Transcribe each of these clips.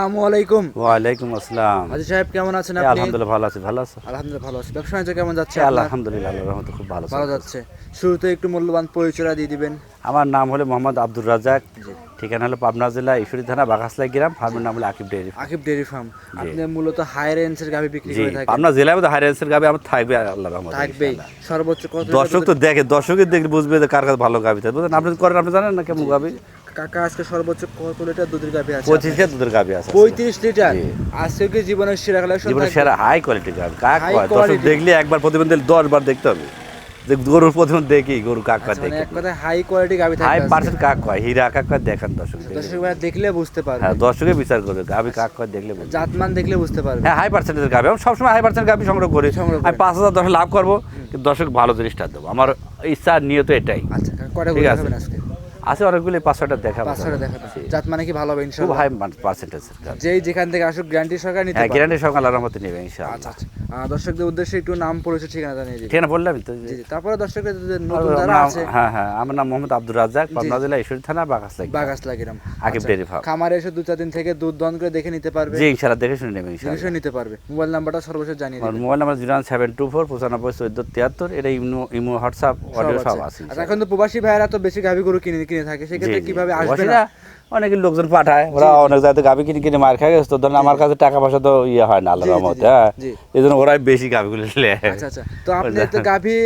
আসসালামু আলাইকুম। ওয়ালাইকুম আসসালাম। আজি সাহেব কেমন আছেন আপনি? আলহামদুলিল্লাহ ভালো আছি ভালো আছো? আলহামদুলিল্লাহ ভালো আছি। ব্যবসা বাণিজ্য কেমন যাচ্ছে আলহামদুলিল্লাহ আল্লাহর রহমতে খুব ভালো ভালো যাচ্ছে। শুরুতে একটু মূল্যবান পরিচয় দিয়ে দিবেন। আমার নাম হলো মোহাম্মদ আব্দুর রাজাক ঠিকানা হলো পাবনা জেলা ঈশ্বরী থানা বাঘাসলাই গ্রাম। ফার্মের নাম হলো Akib dairy Akib dairy farm. আপনি মূলত হাই রেঞ্জের গাভি বিক্রি করে থাকেন। পাবনা জেলায় মধ্যে হাই রেঞ্জের গাবি আমার থাকবে আল্লাহ রহমতে ইনশাআল্লাহ। সর্বোচ্চ কত দর্শক তো দেখে দর্শকের দেখলে বুঝবে যে কার কাছে ভালো গাবি থাকে। বুঝলেন আপনি করেন আপনি জানেন না কেমন গাবি কাকা আজকে সর্বোচ্চ কত লিটার দুধের গাভি আছে পঁচিশ কে দুধের গাবি আছে পঁয়ত্রিশ লিটার? জি। আজকে কি জীবনের সেরা কালেকশন জীবনে সেরা হাই কোয়ালিটি গাবি কাক কয় দর্শক। দেখলে একবার প্রতিবেদন দিলে দশ বার দেখতে হবে। যে গরুর প্রতিবেদন দেখি গরু কাক কয় মানে এক কথায় হাই কোয়ালিটি গাভি হাই থাকবে পার্সেন্ট কাক কয় হীরা কাক দেখেন দর্শক দর্শক ভাই দেখলে বুঝতে পারবে। হ্যাঁ দর্শকে বিচার করবে গাবি কাক কয় দেখলে বুঝবে। জাতমান দেখলে বুঝতে পারবে। হ্যাঁ হাই পার্সেন্টেজের গাবি আমি সবসময় হাই পার্সেন্ট গাবি সংগ্রহ করি। আমি করি। পাঁচ হাজার দশ লাভ করব কিন্তু দর্শক ভালো জিনিসটা দেবো। আমার ইচ্ছা নিয়ত এটাই। আচ্ছা কয়টা করে আছে। আজকে? আছে অনেকগুলি পাঁচশোটা দেখা পাঁচশোটা। জাত মানে কি? ভালো হবে খুব ইনশাআল্লাহ হাই পার্সেন্টেজের গাবি যেই যেখান থেকে আসুক গ্যারান্টি সরকার নিতে হ্যাঁ গ্যারান্টি আল্লাহর মতো নেবে ইনশাআল্লাহ। আচ্ছা আচ্ছা। দর্শকদের উদ্দেশ্যে একটু নাম পরিচয় ঠিকানা জানিয়ে দিন। ঠিক না বললাম তো জি। তারপরে দর্শকদের নতুন যারা আছে হ্যাঁ হ্যাঁ। আমার নাম মোহাম্মদ আব্দুর রাজ্জাক পাবনা জেলা ঈশ্বরী থানা বাগাসলাই বাগাস লাগিরাম আকিব ডেয়ারি ফার্ম খামারে এসে দু চার দিন থেকে দুধ দন করে দেখে নিতে পারবে। জি ইনশাআল্লাহ দেখে শুনে নেবে ইনশাআল্লাহ। নিতে পারবে। মোবাইল নাম্বারটা সর্বশেষ জানিয়ে দিন mobile number zero seven two four পঁচানব্বই চোদ্দ তিয়াত্তর। এটা ইমো ইমো হোয়াটসঅ্যাপ অডিও সব আছে। আচ্ছা এখন তো প্রবাসী ভাইয়েরা তো বেশি গাভি গরু কিনে কিনে থাকে সেক্ষেত্রে। কীভাবে আসবে না? অনেক লোকজন পাঠায় ওরা অনেক জায়গাতে গাভি কিনে কিনে মার খায় গেছে তো ধরেন আমার কাছে টাকা পয়সা তো ইয়ে হয় না আল্লাহ জি, জি, রহমতে হ্যাঁ। এই জন্য ওরাই বেশি গাভিগুলো আচ্ছা আচ্ছা। তো আপনি তো গাভি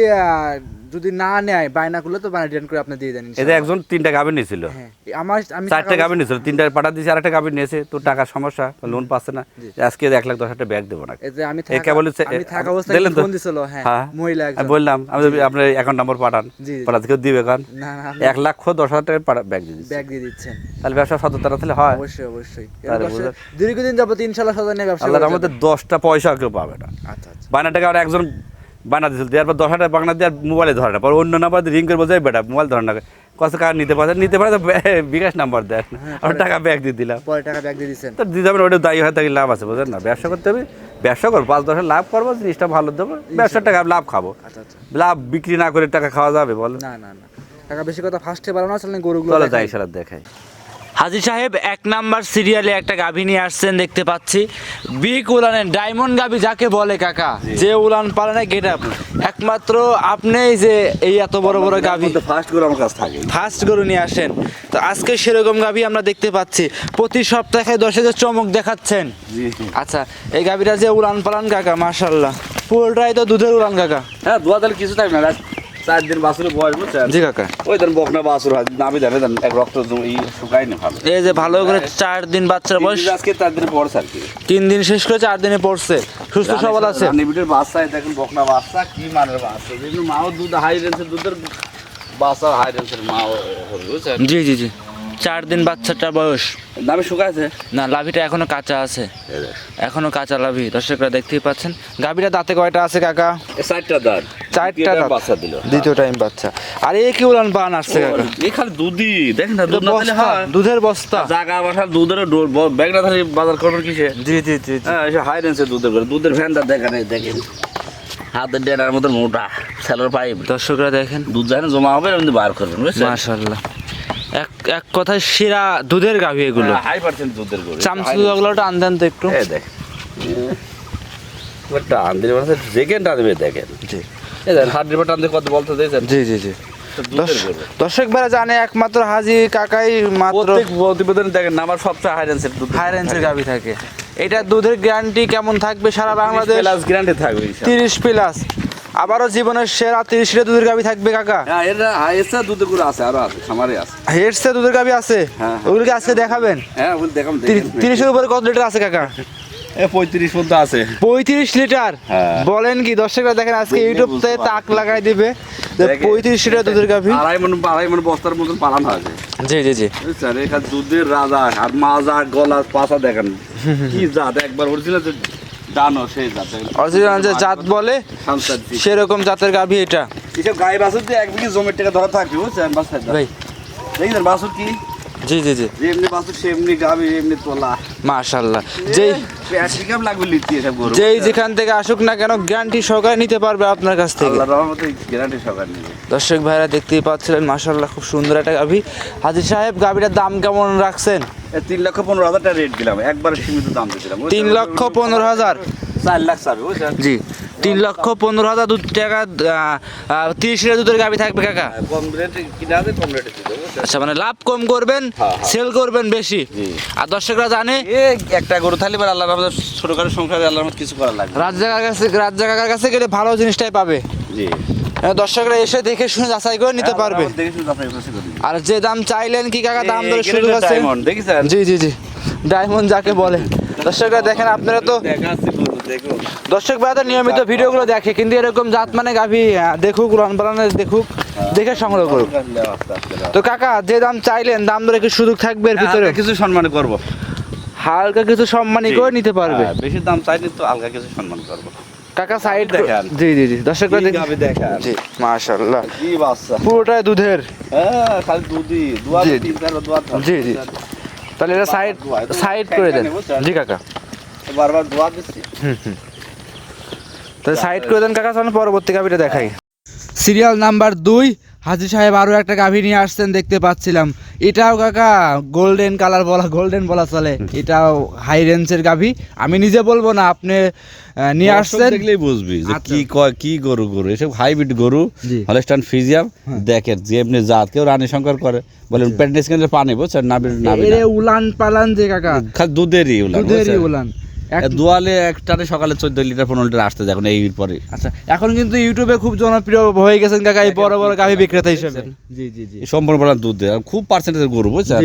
যদি না নেয় বায়না করলে তো বায়না রিটার্ন করে আপনি দিয়ে দেন ইনশাআল্লাহ। একজন তিনটা গাভি নিয়েছিল। হ্যাঁ আমার আমি চারটে টাকা- গাভি নিয়েছিল। তিনটা পাঠা দিয়েছে আরেকটা গাভি নিয়েছে। তো টাকার সমস্যা লোন পাচ্ছে না। আজকে এক লাখ দশ হাজার ব্যাগ দেবো না আমি কেবল আমি থাকা অবস্থায় দিলেন ফোন দিছিল? হ্যাঁ হ্যাঁ। মহিলা বললাম আমি আপনার অ্যাকাউন্ট নাম্বার পাঠান জি, জি। পাঠা থেকে দিবে কারণ না না আপনি এক লাখ দশ হাজার টাকা ব্যাগ দিয়ে দিচ্ছে। ব্যাগ দিয়ে দিচ্ছেন। তাহলে ব্যবসা সততা তাহলে হয়। অবশ্যই অবশ্যই? দীর্ঘদিন যাবত ইনশাআল্লাহ সদা নিয়ে ব্যবসা আমাদের দশটা পয়সা কেউ পাবে না। আচ্ছা আচ্ছা। বায়না টাকা আর একজন বায়না দিয়েছিল দেওয়ার পর দশ হাজার বাংলা দিয়ে মোবাইলে ধরে না পর অন্য নাম্বার রিং করে বলছে বেটা মোবাইল ধরে না কত কার নিতে পারে? নিতে পারে তো বিকাশ নাম্বার দেন আর টাকা ব্যাগ দিয়ে দিলাম। পরে টাকা ব্যাগ দিয়ে দিচ্ছেন তো দিতে হবে ওটা দায়ী হয়ে থাকলে লাভ আছে বুঝলেন না? ব্যবসা করতে হবে ব্যবসা করব পাঁচ দশের লাভ করব জিনিসটা ভালো দেবো ব্যবসার টাকা লাভ খাব। আচ্ছা আচ্ছা। লাভ বিক্রি না করে টাকা খাওয়া যাবে বলেন। না না না। টাকা বেশি কথা ফার্স্টে বাড়ানো আসলে গরুগুলো চলো। যাই দেখাই। হাজি সাহেব এক নাম্বার সিরিয়ালে একটা গাভী নিয়ে আসছেন দেখতে পাচ্ছি। বিগ উলানের ডায়মন্ড গাভী যাকে বলে কাকা যে উলান পালনে গেট আপ একমাত্র আপনিই যে এই এত বড় বড় গাভী ফার্স্ট করে আমার কাছে থাকে। ফার্স্ট গরু নিয়ে আসেন। তো আজকে সেরকম গাভী আমরা দেখতে পাচ্ছি। প্রতি সপ্তাহে দশ হাজার চমক দেখাচ্ছেন। আচ্ছা এই গাভীটা যে উলান পালান কাকা মাশাল্লাহ পুরোটাই তো দুধের উলান কাকা। হ্যাঁ দোয়া তাহলে কিছু থাকবে না। চার দিন বাসুরে বয়স বুঝছেন? জি কাকা। ওই দেন বকনা বাসুর হয় নামি দেবে দেন এক রক্ত জম- ই শুকাই না ভালো। এই যে ভালো করে চার দিন বাচ্চার বয়স আজকে চার দিন পর আর কি। তিন দিন শেষ করে চার দিনে পড়ছে। সুস্থ সবল আছে। রানীবিটের বাচ্চা এই দেখেন বকনা বাচ্চা কি মানের বাচ্চা। যেগুলো মাও দুধ হাই রেঞ্জের দুধের বাচ্চা হাই রেঞ্জের মাও বুঝছেন? জি জি জি। চার দিন বাচ্চাটার বয়স। দামে শুকাইছে? না লাভিটা এখনও কাঁচা আছে। এখনও কাঁচা লাভি। দর্শকরা দেখতেই পাচ্ছেন। গাভীটা দাঁতে কয়টা আছে কাকা? চারটা দাঁত। চারটা। বাচ্চা দিল। দ্বিতীয় টাইম বাচ্চা। আর এই কি উলান পান আসছে? দুধই দেখেন না দুধ না বস্তা, দুধের বস্তা। জাগা বাসা দুধের ব্যাগ না থাকলে বাজার করবেন কিসে? জি জি জি। হ্যাঁ এসে হাই রেঞ্জের দুধের করে। দুধের ভ্যানটা দেখেন দেখেন। হাতের ডেনার মোটা স্যালোর পাইপ দর্শকরা দেখেন। দুধ যেন জমা হবে এমনি বার করবেন বুঝছেন? এক এক কথায় সেরা দুধের গাভী এগুলো। হাই পার্সেন্ট দুধের করে চামচু ওগুলোটা আনতেন তো একটু। এই দেখ। টান দিলে যেখানে টান দেবে দেখেন। জি। কত বলতে দিয়েছেন জি জি জি। দর্শক জানে একমাত্র হাজি কাকাই মাত্র প্রতিবেদন দেখেন আমার সবচেয়ে হাই রেঞ্জের দুধ হাই রেঞ্জের গাভী থাকে। এটা দুধের গ্যারান্টি কেমন থাকবে সারা বাংলাদেশ? প্লাস গ্যারান্টি থাকবে তিরিশ প্লাস আবারও জীবনের সেরা তিরিশ লিটার দুধের গাভী থাকবে কাকা? হ্যাঁ হাইয়েস্ট দুধেরগুলো আছে আরও আছে খামারে আছে। হেডসে দুধের গাভী আছে? হ্যাঁ। ওগুলোকে আজকে দেখাবেন? হ্যাঁ ওগুলো তিরিশের উপরে কত লিটার আছে কাকা? পঁয়ত্রিশ পর্যন্ত আছে। পঁয়ত্রিশ লিটার? হ্যাঁ। বলেন কি দর্শকরা দেখেন আজকে ইউটিউব তাক লাগাই দিবে। পঁয়ত্রিশ লিটার দুধের গাভী। আড়াই মন আড়াই মন বস্তার মতন পালানো আছে জি জি জি। বুঝছেন এখানে দুধের রাজা আর মাজা গলা পাশা দেখেন। কি জাত? একবার অরিজিনাল যে সেই জাত। অরিজিনাল যে জাত বলে। সেরকম জাতের গাভী এটা। এসব গায়ে বাছুর দিয়ে এক বিঘি জমির টাকা ধরা থাকবে বুঝছেন বাসায় ভাই। দেখছেন বাছুর কি? জি জি জি। যেমনি বাছুর সেমনি গাবি এমনি তোলা। মাশাল্লাহ যেই প্যাসিকাম লাগবে লিখতে এসব গরু? যেই যেখান থেকে আসুক না কেন গ্যারান্টি সহকারে নিতে পারবে আপনার কাছ থেকে। আল্লাহ রহমতে গ্যারান্টি সবার নিবে। দর্শক ভাইরা দেখতেই পাচ্ছিলেন মাশাল্লাহ খুব সুন্দর একটা গাভি হাজির সাহেব গাভিটার দাম কেমন রাখছেন? তিন লক্ষ পনেরো হাজার টাকা রেট দিলাম। একবারে সীমিত দাম দিয়েছিলাম তিন লক্ষ পনেরো হাজার। চার লাখ চাবে বুঝছেন? জি। তিন লক্ষ পনেরো হাজার দু টাকা তিরিশ লিটার দুধের গাভি থাকবে কাকা। কম রেটে কিনা আছে কম রেটে আচ্ছা মানে লাভ কম করবেন হ্যাঁ, হ্যাঁ। সেল করবেন বেশি। আর দর্শকরা জানে? একটা গরু থাকলে এবার আল্লাহ রহমতে ছোটখাটো সংসারে আল্লাহ রহমত কিছু করা লাগবে রাজ্য কাকার কাছে রাজ্য কাকার কাছে গেলে ভালো জিনিসটাই পাবে। জি। দর্শকরা এসে দেখে শুনে যাচাই করে নিতে পারবে। আর যে দাম চাইলেন কি কাকা দাম সুযোগ গ্রেডের আছে? জি জি জি। ডায়মন্ড যাকে বলে। দর্শকরা দেখেন আপনারা তো দর্শক ভাইরা নিয়মিত ভিডিওগুলো দেখে কিন্তু এরকম জাত মানে গাভি দেখুক রন বালানে দেখুক দেখে সংগ্রহ করুক। তো কাকা যে দাম চাইলেন দাম ধরে কি সুযোগ থাকবে এর ভিতরে? কিছু সম্মান করব। হালকা কিছু সম্মানই করে নিতে পারবে। হ্যাঁ, বেশি দাম চাইলে তো হালকা কিছু সম্মান করব। কাকা সাইড দেখান। জি জি জি দর্শকরা কি দেখেন। জি মাশাআল্লাহ। কি বাচ্চা। পুরোটাই দুধের। হ্যাঁ খালি দুধই। দুয়া জি, তিন চার দোয়া জি, জি। তাহলে এটা সাইড সাইড করে দেন। জি কাকা। বারবার দোয়া দিচ্ছি। তাহলে সাইড করে দেন কাকা পরবর্তী গাভিটা দেখাই। সিরিয়াল নাম্বার দুই হাজি সাহেব আরও একটা গাভী নিয়ে আসছেন দেখতে পাচ্ছিলাম। এটাও কাকা গোল্ডেন কালার বলা গোল্ডেন বলা চলে। এটাও হাই রেঞ্জের গাভী। আমি নিজে বলব না আপনি নিয়ে আসছেন। দেখলেই বুঝবি যে আচ্ছা। কি কয় কি গরু গরু। এসব হাইব্রিড গরু। হলস্টান ফিজিয়াম দেখেন যে এমনি জাত কেউ রানী শঙ্কর করে। বলেন প্যান্টেস কেন্দ্রে পানি বুঝছেন? নাবির নাবি উলান পালান যে কাকা। খালি দুধেরই উলান দুধেরই উলান। দুয়ালে একটানে সকালে চোদ্দ লিটার পনেরো লিটার আসতে দেখুন এই পরে। আচ্ছা এখন কিন্তু ইউটিউবে খুব জনপ্রিয় হয়ে গেছেন কাকা এই বড় বড় গাভী বিক্রেতা হিসেবে। জি জি জি। সম্পূর্ণ দুধ দেয়। খুব পার্সেন্টেজ গরু বুঝছেন।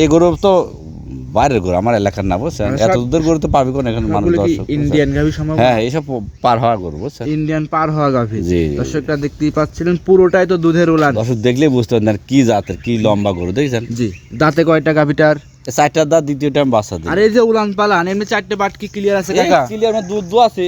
এই গরু তো বাইরের গরু আমার এলাকার না বুঝছেন? মানে এত দুধের গরু তো পাবি কোন এখানে? মানুষ দর্শক ইন্ডিয়ান গাভী সম্ভব? হ্যাঁ এইসব পার হওয়া গরু বুঝছেন? ইন্ডিয়ান পার হওয়া গাভী। দর্শকরা দেখতেই পাচ্ছিলেন পুরোটাই তো দুধের উলান। দর্শক দেখলেই বুঝতে পারেন কি জাতের কি লম্বা গরু দেখছেন? জি দাঁতে কয়টা গাভীটার? চারটা দাঁত দ্বিতীয় টাইম বাচ্চা দিই। আর এই যে উলান পালান এমনি চারটে বাটকি ক্লিয়ার আছে কাকা? ক্লিয়ার দুধ দু আছে।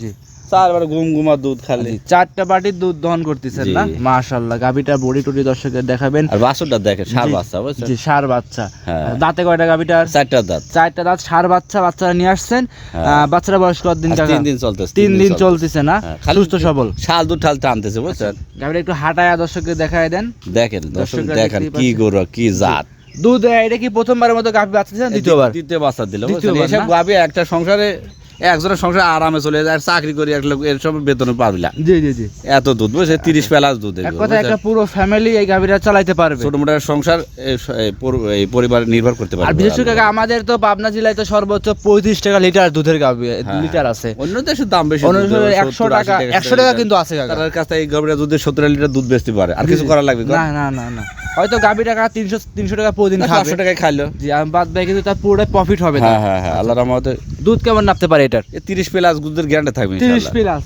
জি। চারবার ঘুম ঘুমা দুধ খালি। চারটা বাটির দুধ দহন করতেছেন। না? মাশাল্লাহ গাভীটা বডি টডি দর্শকের দেখাবেন। আর বাছুরটা দেখেন সার বাচ্চা জি সার বাচ্চা। হ্যাঁ। দাঁতে কয়টা গাভীটার চারটা দাঁত। চারটা দাঁত সার বাচ্চা বাচ্চারা নিয়ে আসছেন। হ্যাঁ। বাচ্চারা বয়স কত দিন কাকা? তিন দিন চলতেছে তিন দিন চলতেছে। না? হ্যাঁ, সুস্থ সবল। শাল দুধ ঠাল টানতেছে বুঝছেন? গাভীটা একটু হাঁটায় দর্শককে দেখায় দেন। দেখেন দর্শক দেখেন কি। গরু কি জাত। দুধ এটা কি প্রথমবারের মতো গাভী বাচ্চা দ্বিতীয়বার? দ্বিতীয় বাচ্চা দিল এসব? গাবি একটা সংসারে একজনের সংসারে আরামে চলে যায় আর চাকরি করি এক লোক এসব বেতনে পাবি না জি জি জি। এত দুধ বুঝছে তিরিশ প্যালাস দুধ এক কথা একটা পুরো ফ্যামিলি এই গাভীটা চালাইতে পারবে। ছোট মোটো সংসার এই পরিবার নির্ভর করতে পারবে আর বিশেষ করে আমাদের তো পাবনা জেলায় তো সর্বোচ্চ পঁয়ত্রিশ টাকা লিটার দুধের গাভী হ্যাঁ। লিটার আছে। অন্য দেশের দাম বেশি 100 টাকা 80 একশো টাকা কিন্তু আছে তার কাছে এই গাভীরা দুধের সত্তর লিটার দুধ বেচতে পারে। আর কিছু করা লাগবে না না না না। হয়তো গাভী টাকা তিনশো তিনশো টাকা প্রতিদিন পাঁচশো টাকায় খাইলো। জি আর বাদ বাকি কিন্তু তার পুরোটাই প্রফিট হবে। হ্যাঁ হ্যাঁ হ্যাঁ আল্লাহ রহমতে। দুধ কেমন নাপতে পারে এটার? তিরিশ প্লাস দুধের গ্যারান্টি থাকবে তিরিশ প্লাস।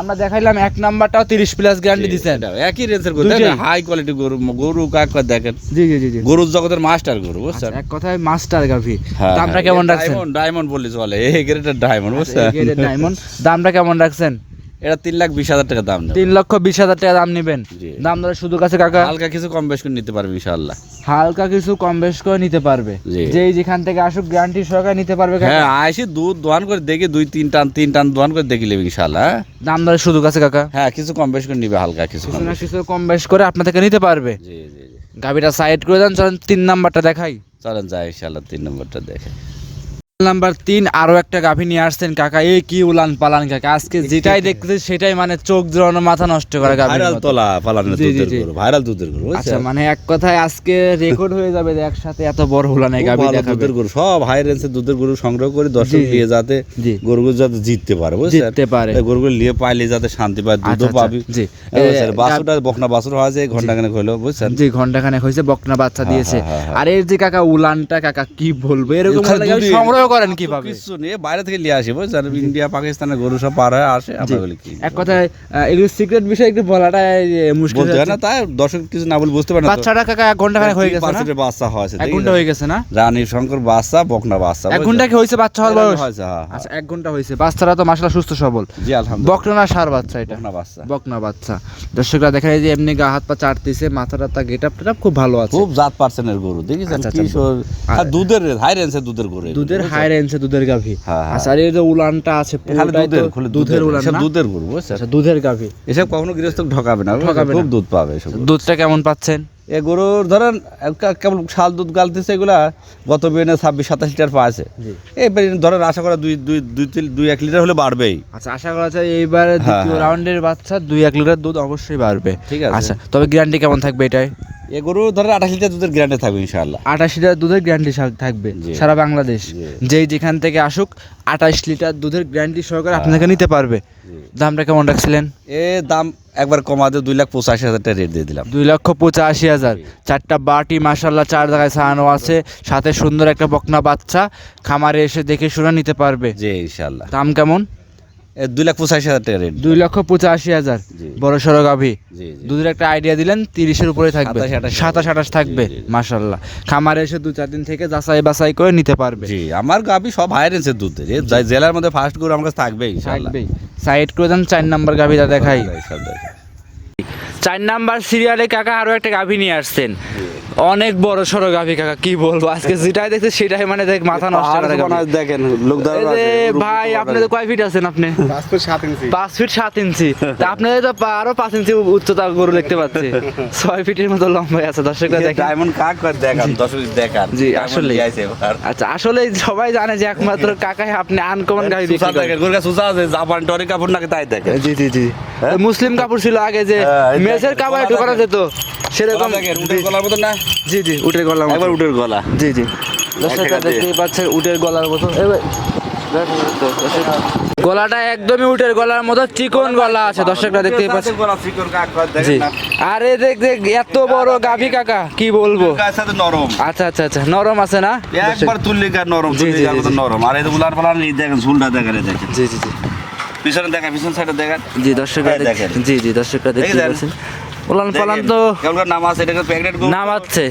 আমরা দেখাইলাম এক নাম্বারটাও তিরিশ প্লাস গ্যারান্টি এটাও একই রেঞ্জের গরু। হাই কোয়ালিটি গরু গরু কাক দেখেন। জি জি জি গরুর জগতের মাস্টার গরু বুঝছেন? আচ্ছা, এক কথায় মাস্টার গাভী। হ্যাঁ, দামটা হ্যাঁ, কেমন রাখছেন? ডায়মন্ড ডায়মন্ড বললে চলে। এই গ্রেডের ডায়মন্ড বুঝছেন? ডায়মন্ড দামটা কেমন রাখছেন? এটা তিন লাখ বিশ হাজার টাকা দাম তিন লক্ষ বিশ হাজার টাকা দাম নেবেন। দাম ধরে শুধু কাছে কাকা হালকা কিছু কম বেশ করে নিতে পারবে ইনশাআল্লাহ। হালকা কিছু কম বেশ করে নিতে পারবে। যেই যেখান থেকে আসুক গ্যারান্টি সহকারে নিতে পারবে হ্যাঁ আইসি দুধ দোয়ান করে দেখি দুই তিন টান তিন টান দোয়ান করে দেখি নেবে ইনশাআল্লাহ হ্যাঁ? দাম ধরে শুধু কাছে কাকা। হ্যাঁ কিছু কম বেশ করে নিবে হালকা কিছু না বেশ। কিছু কম বেশ করে আপনার থেকে নিতে পারবে। জি জি গাভীটা সাইড করে দেন চলেন তিন নাম্বারটা দেখাই। চলেন যাই ইনশাআল্লাহ তিন নম্বরটা দেখে নাম্বার তিন আরও একটা গাভী নিয়ে আসছেন কাকা। এই কি উলান পালান কাকা? আজকে যেটাই দেখতেছি সেটাই মানে চোখ জোরানো মাথা নষ্ট করা গাভী ভাইরাল তোলা দুধের গরু ভাইরাল দুধের গরু আচ্ছা মানে এক কথায় আজকে রেকর্ড হয়ে যাবে যে একসাথে এত বড় উলানে গাভী দেখাবে। দুধের গরু সব হাই রেঞ্জের দুধের গরু সংগ্রহ করে দর্শক। নিয়ে যাতে। গরুগুলো যাতে জিততে পারে বুঝছেন? জিততে পারে। গরুগুলো নিয়ে পাইলে যাতে শান্তি পায় আচ্ছা, দুধও আচ্ছা, পাবি। জি। বুঝছেন, বকনা বাছুর হয়েছে ঘণ্টা খানেক হইল বুঝছেন? জি ঘণ্টা খানেক হয়েছে বকনা বাচ্চা দিয়েছে। হ্যাঁ, হ্যাঁ, হ্যাঁ। আর এর যে কাকা উলানটা কাকা কি বলব? এরকম দুধই- সংগ্রহ করেন কীভাবে? কিছু নিয়ে বাইরে থেকে নিয়ে আসি বুঝছেন? ইন্ডিয়া পাকিস্তানের গরু সব পার হয়ে আসে আমরা বলি কি এক কথায় এগুলো সিক্রেট বিষয় একটু বলাটা মুশকিল হয় না তাই দর্শক কিছু না বলে বুঝতে পারে না বাচ্চাটা কাকা এক ঘণ্টা হয়ে গেছে না? বাচ্চা হয়েছে এক ঘণ্টা হয়ে গেছে না? রানী শঙ্কর বাচ্চা বকনা বাচ্চা এক ঘণ্টা কি হয়েছে বাচ্চা হওয়ার বয়স? হ্যাঁ হ্যাঁ। আচ্ছা এক ঘণ্টা হয়েছে। বাচ্চারা তো সুস্থ সবল। জি আলহামদুলিল্লাহ। বকনা সার বাচ্চা এটা। বকনা বাচ্চা। বকনা বাচ্চা। দর্শকরা দেখা যায় যে এমনি গা হাত পা চাটতেছে মাথা টাথা গেট আপ টেট খুব ভালো আছে। খুব জাত পার্সেন্টের গরু দেখেছেন? আচ্ছা, কি আচ্ছা। আর- আর দুধের হাই রেঞ্জের দুধের গরু দুধের? হাই রেঞ্জে দুধের গাভী। হ্যাঁ, হ্যাঁ। আচ্ছা আর এই যে উলানটা আছে পুরোটাই তো দুধের উলান না? দুধের গরু আচ্ছা দুধের গাভী। এসব কখনো গৃহস্থ ঠকাবে না? ঠকাবে খুব দুধ পাবে দুধটা কেমন পাচ্ছেন? এ গরুর ধরেন কেবল শাল দুধ গালতেছে এগুলা গত বিনে ছাব্বিশ সাতাশ লিটার পাচ্ছে জি। এবার ধরেন আশা করা দুই দুই দুই তিন- দুই এক লিটার হলে বাড়বেই। আচ্ছা আশা করা যায় এইবার দ্বিতীয় হ্যাঁ। রাউন্ডের বাচ্চা দুই এক লিটার দুধ অবশ্যই বাড়বে। ঠিক আছে। আচ্ছা তবে গ্যারান্টি কেমন থাকবে এটাই এ গরু ধরেন আঠাশ লিটার দুধের গ্যারান্টি থাকবে ইনশাআল্লাহ। আঠাশ লিটার দুধের গ্যারান্টি থাকবে সারা বাংলাদেশ। যেই যেখান থেকে আসুক আঠাশ লিটার দুধের গ্যারান্টি সহকারে আপনাকে নিতে পারবে। দামটা কেমন রাখছিলেন? এ দাম একবার কমাতে দুই লাখ পঁচাশি হাজার টাকা রেট দিয়ে দিলাম। দুই লক্ষ পঁচাশি হাজার। চারটা বাটি মাসাল্লাহ চার জায়গায় ছাড়ানো আছে। সাথে সুন্দর একটা বকনা বাচ্চা। খামারে এসে দেখে শুনে নিতে পারবে। জি ইনশাআল্লাহ। দাম কেমন? দুই লাখ পঁচাশি হাজার টাকা রেট। দুই লক্ষ পঁচাশি হাজার। বড় সড়ো গাভী। দুধের একটা আইডিয়া দিলেন তিরিশের উপরে থাকবে। সাতাশ, আঠাশ থাকবে। মাসাল্লাহ খামারে এসে দু চার দিন থেকে যাচাই বাছাই করে নিতে পারবে। জি আমার গাভী সব হাই রেঞ্জের দুধ জেলার মধ্যে ফার্স্ট গরু আমার কাছে থাকবে থাকবেই। সাইড করে দেন চার নম্বর গাভীটা দেখাই। চার নাম্বার সিরিয়ালে কাকা আরও একটা গাভী নিয়ে আসছেন। অনেক বড় সড়ো গাভী কাকা কি বলব? আজকে যেটাই দেখছে সেটাই মানে দেখ মাথা নষ্ট করে দেখেন লোক ভাই আপনি তো কয় ফিট আছেন আপনি? পাঁচ ফিট সাত ইঞ্চি তা আপনাদের তো আরও পাঁচ ইঞ্চি উচ্চতা গরু দেখতে পাচ্ছি। ছয় ফিটের মতো লম্বা আছে দর্শকরা দেখেন। ডায়মন্ড কাক করে দেখান দশ দেখান জি, এবার। আচ্ছা আসলে সবাই জানে যে একমাত্র কাকাই আপনি আনকমন গাড়ি সুসা দেখেন, সুসা আছে, জাপান টরি কাপড় নাকি তাই দেখেন। জি জি জি। মুসলিম কাপড় ছিল আগে যে হ্যাঁ, মেসের কাপড় গলা ঢোকানো যেত সেরকম গলা উটের গলার মতো না? জি জি উঠে গলার একবার উটের গলা। জি জি দর্শকরা দেখতেই পাচ্ছে উটের গলার মতো। গলাটা একদমই উটের গলার মতো চিকন গলা আছে দর্শকরা দেখতেই পাচ্ছে গলা জি আরে দেখ দেখ এত বড় গাভী কাকা কি বলব নরম। আচ্ছা আচ্ছা আচ্ছা নরম আছে না একবার নরম। নরম। আর এই দেখেন, ঝুলটা দেখেন। জি জি জি পিছনে দেখেন, পিছন সাইডে দেখা। জি দর্শকরা দেখেন। জি জি দর্শকরা দেখতে? পাচ্ছেন। পালান দেখেন, তো। কেমন নাম আছে, এটা প্রেগনেন্ট গরু। নাম আছে।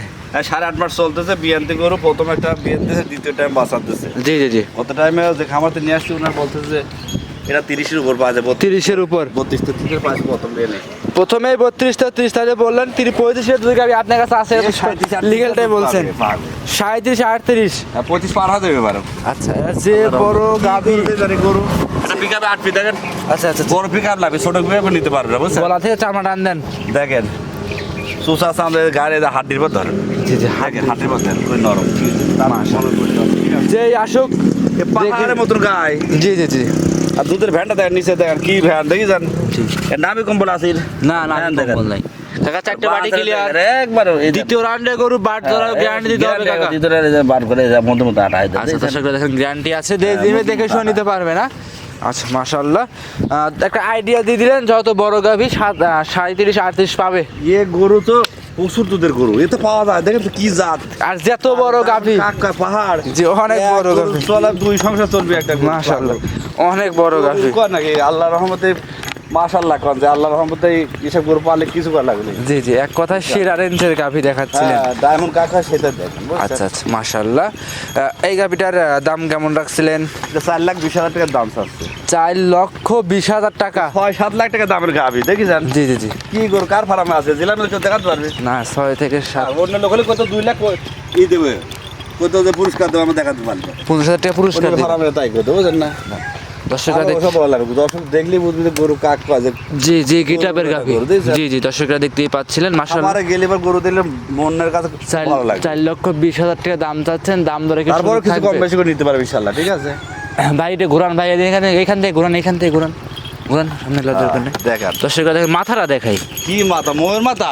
সাড়ে আট মাস চলতেছে বিয়ান্তি গরু প্রথম একটা বিয়ান্তিছে দ্বিতীয় টাইম বাঁচাতেছে। জি জি জি। কত টাইমে যে খামারতে নিয়ে আসছি ওনার বলতেছে যে এটা তিরিশের উপর পাওয়া তিরিশের উপর। বত্রিশ তেত্রিশের পাঁচ প্রথম বিয়ে প্রথমে বত্রিশ তেত্রিশ তাহলে বললেন তিরিশ পঁয়ত্রিশের দুই গাড়ি আপনার কাছে আছে লিগেলটাই বলছেন। সাঁত্রিশ আটত্রিশ। পঁচিশ পার হয়ে যাবে এবার আচ্ছা যে বড় গাভী। গরু এটা আট ফিট দেখেন। আচ্ছা আচ্ছা। বড় লাগবে ছোট নিতে পারবে বুঝছেন? গলা থেকে চামড়া টান দেন। দেখেন সুসা সামনে গাড়ি হাড্ডির পর ধরেন। জি জি দেখেন হাড্ডির পর ধরেন খুবই নরম। যেই আসুক পাহাড়ের মতন গায়ে। জি জি জি। আর দুধের ভ্যানটা দেখেন নিচে দেখেন কি ভ্যান দেখি যান। এর নামই কম্বল আসির না না কম্বল নাই। কাকা চারটে বাড়ি ক্লিয়ার একবার দ্বিতীয় রাউন্ডে গরু বাট ধরার গ্যারান্টি দিতে হবে কাকা। ভিতরে এই যে বার করে যে মধ্যে মধ্যে আটাই দেয় আচ্ছা দর্শকরা দেখেন গ্যারান্টি আছে। দিবে দেখে শুনে নিতে পারবে না। আচ্ছা মাশাল্লাহ একটা আইডিয়া দিয়ে দিলেন যত বড় গাভী সাত সাঁত্রিশ আটত্রিশ পাবে। ইয়ে গরু তো প্রচুর দুধের গরু এ তো পাওয়া যায়। দেখেন তো কি জাত। আর যত বড় গাভী। কাকা পাহাড়। যে অনেক বড় গাভী। চলে দুই সংসার চলবে একটা মাশাআল্লাহ। অনেক বড় গাভী। কর নাকি? আল্লাহ রহমতে মাশাল্লাহ কন যে আল্লাহ রহমতে এসব গরু পালে কিছু করা লাগবে জি জি এক কথায় সেরা রেঞ্জের গাভী দেখাচ্ছিলেন। হ্যাঁ ডায়মন্ড কাকা সেটা দেখেন আচ্ছা আচ্ছা মাশাল্লাহ এই গাভীটার দাম কেমন রাখছিলেন? চার লাখ বিশ হাজার টাকার দাম চাচ্ছে। চার লক্ষ বিশ হাজার টাকা। ছয় সাত লাখ টাকা দামের গাভি দেখি যান জি জি জি। কি গরু কার ফার্মে আছে? জেলা মেলে দেখাতে পারবে। না ছয় থেকে সাত। অন্য লোক হলে কত দুই লাখ ই দেবে। কত যে পুরস্কার দেবে আমরা দেখাতে পারব। পঞ্চাশ হাজার টাকা পুরস্কার ফার্মে তাই করতে বুঝেন না? দর্শকরা আর দেখ ওসব বলা লাগবে দর্শক দেখলেই বুঝবি গরু কাক কাজে জি জি গিটাপের গাভী জি জি দর্শকরা দেখতেই পাচ্ছিলেন মাশাল্লাহ আমারে গেলে এবার গরু দিলে মনের কাছে চার ভালো লাগে চার লক্ষ বিশ হাজার টাকা দাম চাচ্ছেন দাম দরে কি তারপরে কিছু কম বেশি করে নিতে পারবে ঠিক আছে? ভাই এটা ঘুরান ভাই এখানে এখান থেকে ঘুরান এখান থেকে ঘুরান। ঘুরান সামনে লজ্জার দরকার নেই দর্শকরা দেখেন মাথাটা দেখাই। কি মাথা ময়ূর মাথা?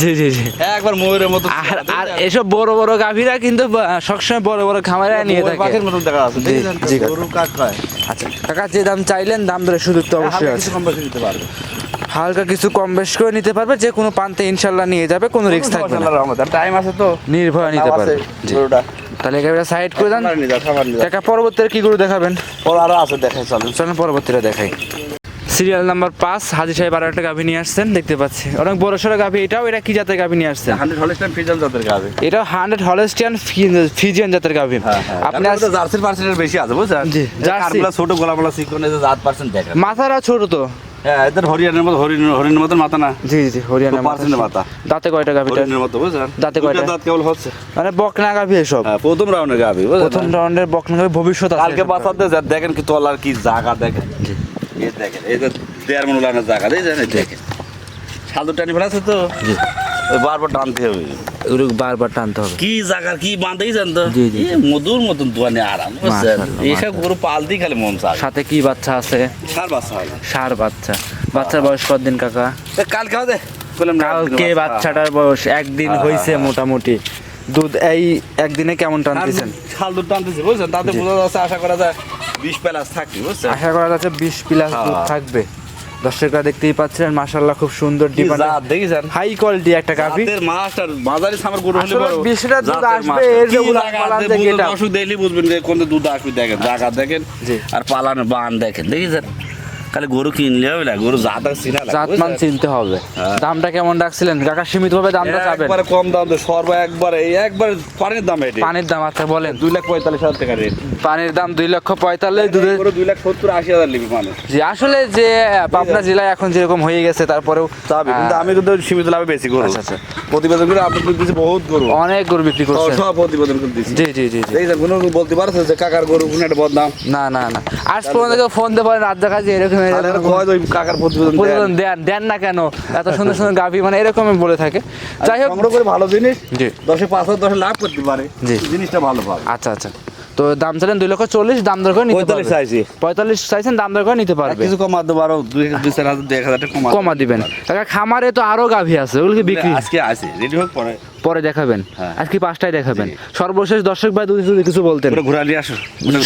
জি জি জি। একবার ময়ূরের মতো আর আর এসব বড় বড় গাভীরা কিন্তু সবসময় বড় বড় খামারে নিয়ে থাকে। পাখির মতন দেখা আছে জি, দেখেছেন তো? জি। গরু কাক খায়। আচ্ছা কাকা যে দাম চাইলেন দাম ধরে সুযোগ তো অবশ্যই হালকা আছে। কিছু কম বেশি নিতে পারবে। হালকা কিছু কম বেশ করে নিতে পারবে যে কোনো পান্তে ইনশাল্লাহ নিয়ে যাবে কোনো রিস্ক থাকবে না। টাইম আছে তো। নির্ভয় নিতে পারবে। তাহলে এই সাইড করে দেন। কাকা পরবর্তীতে কি করে দেখাবেন? পর আরও আছে দেখাই চলেন। চলেন পরবর্তীটা দেখাই। সিরিয়াল নাম্বার পাঁচ হাজি সাহেব আরও একটা গাভী নিয়ে আসছেন দেখতে পাচ্ছি। অনেক বড় সড়ো গাভী এটাও এটা কি জাতের গাভি নিয়ে আসছেন? হান্ড্রেড জাতের গাবে এটা হান্ড্রেড হলেস্টিয়ান ফিজিয়ান জাতের গাভি। আপনি আজ- জার্সির পার্সেন্টের বেশি আছে বুঝছেন? জি, জার্সি। ছোট গোলাগুলা জাত পার্সেন্ট দেখেন। মাথারা ছোট তো? হ্যাঁ এদের হরিয়ানের মতো হরিণ হরিণের মাথা না। জি জি হরিয়ানা খুব মাথা দাঁতে কয়টা হরিণের মতো বুঝছেন? দাঁতে কয়টা? দাঁত কেবল হচ্ছে। মানে বকনা গাভি এসব? হ্যাঁ প্রথম রাউন্ডের প্রথম রাউন্ডের বকনা গাভি ভবিষ্যৎ আছে কালকে এসব। দেখেন কি তলার কি জায়গা দেখেন। এই দেখেন এই যে দেড় মন উলানের জায়গা দেখেন এই দেখেন। সাদু টানি ফেলাছে তো। বারবার টানতে হবে। ওগুলো বারবার টানতে হবে। কি জায়গার কি বাঁধেই জানতো জি, জি, মধুর মতন দোয়ানে আরাম এইসব গরু পালতেই খালি মন চায়। সাথে কি বাচ্চা আছে? সার বাচ্চা হয় সার বাচ্চা। বাচ্চার বয়স কতদিন কাকা? হবে। কালকে বাচ্চাটার বয়স একদিন হয়েছে মোটামুটি। দুধ এই একদিনে কেমন টানতেছেন? শাল দুধ টানতেছে বুঝছেন? তাতে বোঝা যাচ্ছে আশা করা যায় বিশ প্লাস থাকবে বুঝছেন? আশা করা যাচ্ছে বিশ প্লাস দুধ হ্যাঁ। থাকবে। দর্শকরা দেখতেই পাচ্ছেন মাশাল্লাহ খুব সুন্দর দেখেছেন? হাই কোয়ালিটি একটা কাফি মাছ বাজারে সামার গরু হলে বড়। 20 টা দুধ আসবে, এর যে পালান দেখেন। বুঝবেন কোন দুধ আসবে দেখেন জায়গা দেখেন। আর পালানের বান দেখেন দেখেছেন? খালি গরু কিনলে হবে না গরু জাত চিনা জাতমান বুঝছেন? চিনতে হবে। হ্যাঁ। দামটা কেমন রাখছিলেন? কাকা সীমিত ভাবে দামটা চাবেন? একবারে কম দাম তো সর্ব একবারে এই একবারে পানির দাম এটি। পানির দাম আচ্ছা বলেন। দুই লাখ পঁয়তাল্লিশ হাজার টাকা রেট। পানির দাম দুই লক্ষ পঁয়তাল্লিশ দুধের দুই লাখ সত্তর আশি হাজার মানুষ। জি আসলে যে পাবনা জেলায় এখন যেরকম হয়ে গেছে তারপরেও চাবি কিন্তু আমি কিন্তু সীমিত লাভে বেশি গরু। আচ্ছা, আচ্ছা। প্রতিবেদন করে আপনি দিয়েছি বহুত গরু। অনেক গরু বিক্রি করছেন। সব প্রতিবেদন করে দিচ্ছি জি জি জি এই যে কোনো বলতে পারছ যে কাকার গরু কোনো একটা বদনাম? না না না। আজ পর্যন্ত কেউ ফোন দিয়ে বলেন রাত দেখা যে এরকম কাকার প্রতিবেদন দেন। না কেন? এত সুন্দর সুন্দর গাভি মানে এরকমই বলে থাকে। যাই হোক। করে ভালো জিনিস জি। দশে পাঁচ হাজার দশে লাভ করতে পারে। জি। জিনিসটা ভালো পাবে। আচ্ছা আচ্ছা। তো দাম চাইলেন দুই লক্ষ চল্লিশ দাম দর করে নিতে পঁয়তাল্লিশ পারবে। চাইছি। পঁয়তাল্লিশ চাইছেন দাম দর করে নিতে পারবে। কিছু কমাতে পারো দুই দুই চার হাজার দুই এক হাজার কমা কমা দিবেন। কাকা খামারে তো আরও গাভি আছে ওগুলো কি বিক্রি? আজকে আছে রেডি হোক পরে। পরে দেখাবেন। হ্যাঁ। আজকে পাঁচটায় দেখাবেন। সর্বশেষ দর্শক ভাই যদি যদি কিছু বলতেন। পুরো ঘুরা নিয়ে আসো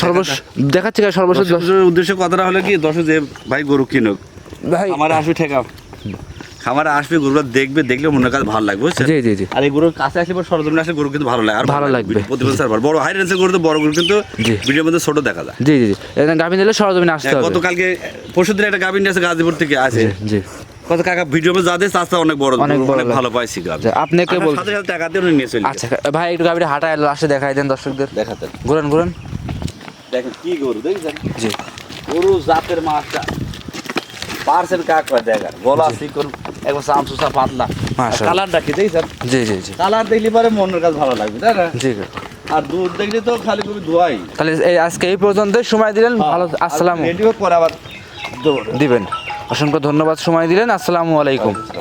সর্বশেষ দেখাচ্ছি সর্বশেষ উদ্দেশ্য কথাটা হলো কি দর্শক যে ভাই গরু কিনুক ভাই আমার আসবে ঠেকাও। খামারে আসবে গরুটা দেখবে দেখলে মনের কাছে ভালো লাগবে বুঝছেন? জি জি জি। আর এই গরুর কাছে আসলে পর সরজমিনে আসলে গরু কিন্তু ভালো লাগে। আর ভালো লাগবে। প্রতিবছর স্যার বড় হাই রেঞ্জের গরু তো বড় গরু কিন্তু। ভিডিওর মধ্যে ছোট দেখা যায়। জি জি জি। এখানে গাভি নিলে সরজমিনে আসতে হবে। গতকালকে পরশু দিন একটা গাভিন আছে গাজীপুর থেকে আছে জি কত কাকা ভিডিও মধ্যে যা দিয়েছে অনেক বড় অনেক। ভালো পাইছি আচ্ছা, আপনাকে বল সাথে সাথে টাকা দিয়ে নিয়ে চলে আচ্ছা ভাই একটু গাভিটা হাঁটায় লাস্টে দেখাই দেন দর্শকদের। দেখাতেন। ঘুরেন ঘুরেন। দেখেন কি গরু দেখছেন? জি। গরু জাতের মাছটা। পার্সেন্ট কাক করে দেখার গলা চিকন একবার চাম সুসা পাতলা। কালার কালারটা কি স্যার জি জি জি। কালার দেখলে পরে মনের কাছে ভালো লাগবে তাই না? জি আর দুধ দেখলে তো খালি কবি ধোয়াই। তাহলে এই আজকে এই পর্যন্ত সময় দিলেন ভালো আসসালাম রেডিও পরে আবার দিবেন। অসংখ্য ধন্যবাদ সময় দিলেন আসসালামু আলাইকুম।